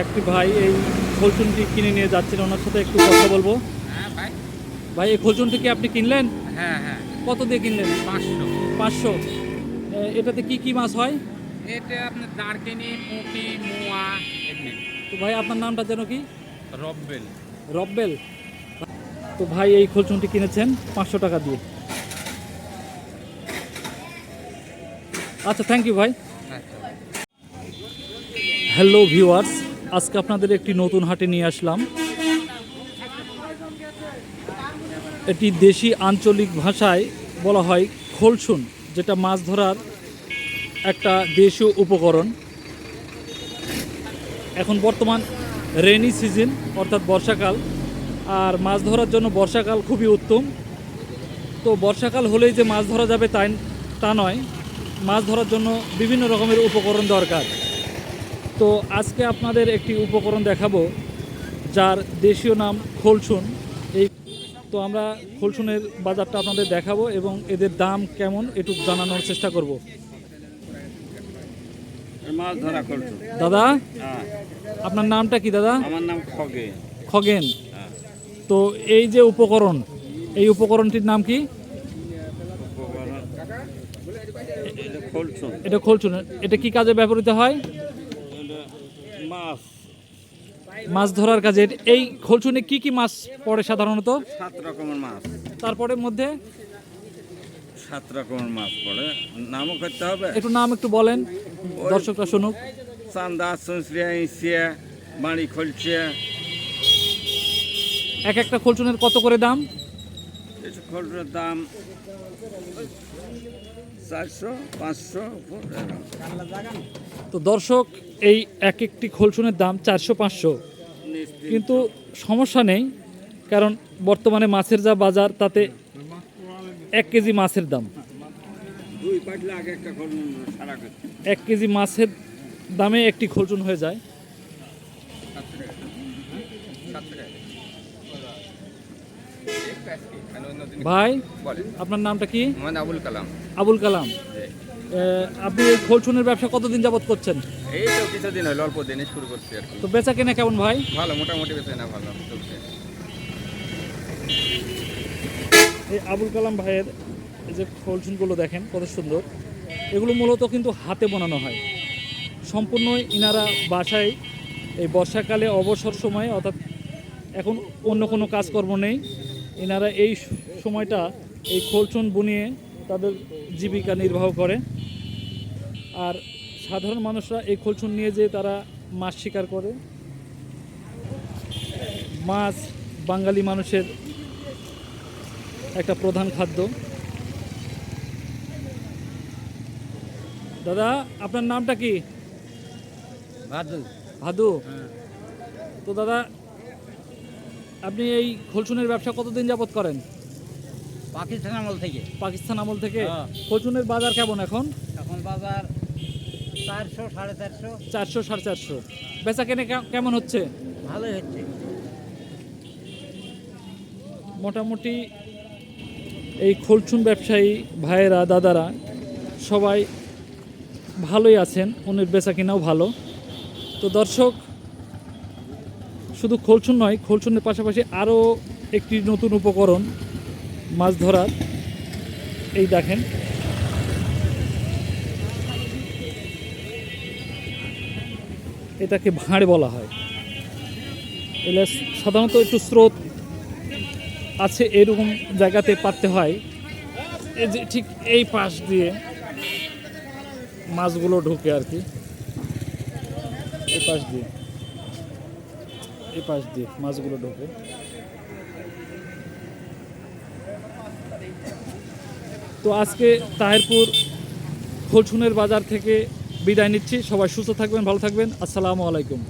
একটি ভাই এই খোলচুনটি কিনে নিয়ে যাচ্ছেন ওনার সাথে একটু কথা বলব। হ্যাঁ ভাই। ভাই এই খোলচুনটি কি আপনি কিনলেন? হ্যাঁ হ্যাঁ। কত দিয়ে কিনলেন? পাঁচশো। পাঁচশো। এটাতে কি কি মাছ হয়? এটা আপনার দাঁড়কিনি পুঁটি মোয়া তো ভাই আপনার নামটা যেন কি? রব্বেল। রব্বেল। তো ভাই এই খোলচুনটি কিনেছেন পাঁচশো টাকা দিয়ে। আচ্ছা থ্যাংক ইউ ভাই। আচ্ছা। হ্যালো ভিউয়ার্স আজকে আপনাদের একটি নতুন হাটে নিয়ে আসলাম। এটি দেশি আঞ্চলিক ভাষায় বলা হয় খোলসুন, যেটা মাছ ধরার একটা দেশীয় উপকরণ। এখন বর্তমান রেনি সিজন, অর্থাৎ বর্ষাকাল, আর মাছ ধরার জন্য বর্ষাকাল খুবই উত্তম। তো বর্ষাকাল হলেই যে মাছ ধরা যাবে তাই, তা নয়, মাছ ধরার জন্য বিভিন্ন রকমের উপকরণ দরকার। তো আজকে আপনাদের একটি উপকরণ দেখাবো যার দেশীয় নাম খোলসুন। এই তো আমরা খোলসুনের বাজারটা আপনাদের দেখাবো এবং এদের দাম কেমন এটুকু জানানোর চেষ্টা করব। দাদা? হ্যাঁ। আপনার নামটা কি দাদা? আমার নাম খগে খগেন। হ্যাঁ। তো এই যে উপকরণ এই উপকরণটির নাম কি? এটা খোলসুন। এটা কি কাজে ব্যবহৃত হয় এটা মাছ মাছ ধরার কাজে। এই খোলসুনে কি কি মাছ পড়ে সাধারণত? সাত রকমের মাছ। তারপরে মধ্যে? সাত রকমের মাছ পড়ে। নামও করতে হবে। একটু নাম একটু বলেন দর্শকরা শুনুক। চান্দা সুনসরিয়া ইসিয়া বাড়ি খোলছে এক একটা খোলসুনের কত করে দাম? খোলটার দাম চারশো পাঁচশো তো দর্শক এই এক একটি খোলসুনের দাম চারশো পাঁচশো। কিন্তু সমস্যা নেই কারণ বর্তমানে মাছের যা বাজার তাতে এক কেজি মাছের দাম। এক কেজি মাছের দামে একটি খোলসুন হয়ে যায়। ভাই আপনার নামটা কি? আবুল কালাম। আবুল কালাম। আপনি এই খোলসুনের ব্যবসা কতদিন যাবত করছেন? এই তো কিছুদিন হলো অল্প দিনে শুরু করছি আর কি। তো বেচা কেনা কেমন ভাই? ভালো মোটামুটি বেছে না ভালো চলছে। এই আবুল কালাম ভাইয়ের এই যে খোলসুনগুলো দেখেন কত সুন্দর। এগুলো মূলত কিন্তু হাতে বানানো হয়। সম্পূর্ণ ইনারা বাসায় এই বর্ষাকালে অবসর সময়ে অর্থাৎ এখন অন্য কোনো কাজকর্ম নেই। এনারা এই সময়টা এই খোলসুন বুনিয়ে তাদের জীবিকা নির্বাহ করে। আর সাধারণ মানুষরা এই খোলসুন নিয়ে যে তারা মাছ শিকার করে। মাছ বাঙালি মানুষের একটা প্রধান খাদ্য। দাদা আপনার নামটা কি? ভাদু। ভাদু। তো দাদা আপনি এই খোলসুনের ব্যবসা কতদিন যাবত করেন? পাকিস্তান আমল থেকে। পাকিস্তান আমল থেকে? হ্যাঁ। খোলসুনের বাজার কেমন এখন? এখন বাজার চারশো সাড়ে চারশো। চারশো সাড়ে চারশো। বেচা কেনে কেমন হচ্ছে? ভালোই হচ্ছে। মোটামুটি এই খোলসুন ব্যবসায়ী ভাইয়েরা দাদারা সবাই ভালোই আছেন উনির বেচা কিনাও ভালো। তো দর্শক শুধু খোলসুন নয় খোলসুনের পাশাপাশি আরও একটি নতুন উপকরণ মাছ ধরার। এই দেখেন এটাকে ভাঁড় বলা হয়। এগুলো সাধারণত একটু স্রোত আছে এরকম জায়গাতে পারতে হয়। এই যে ঠিক এই পাশ দিয়ে মাছগুলো ঢুকে আর কি। এই পাশ দিয়ে। এই পাশ দিয়ে মাছগুলো ঢোকে। তো আজকে তাহেরপুর, খোলসুনের বাজার থেকে বিদায় নিচ্ছি। সবাই সুস্থ থাকবেন ভালো থাকবেন। আসসালামু আলাইকুম।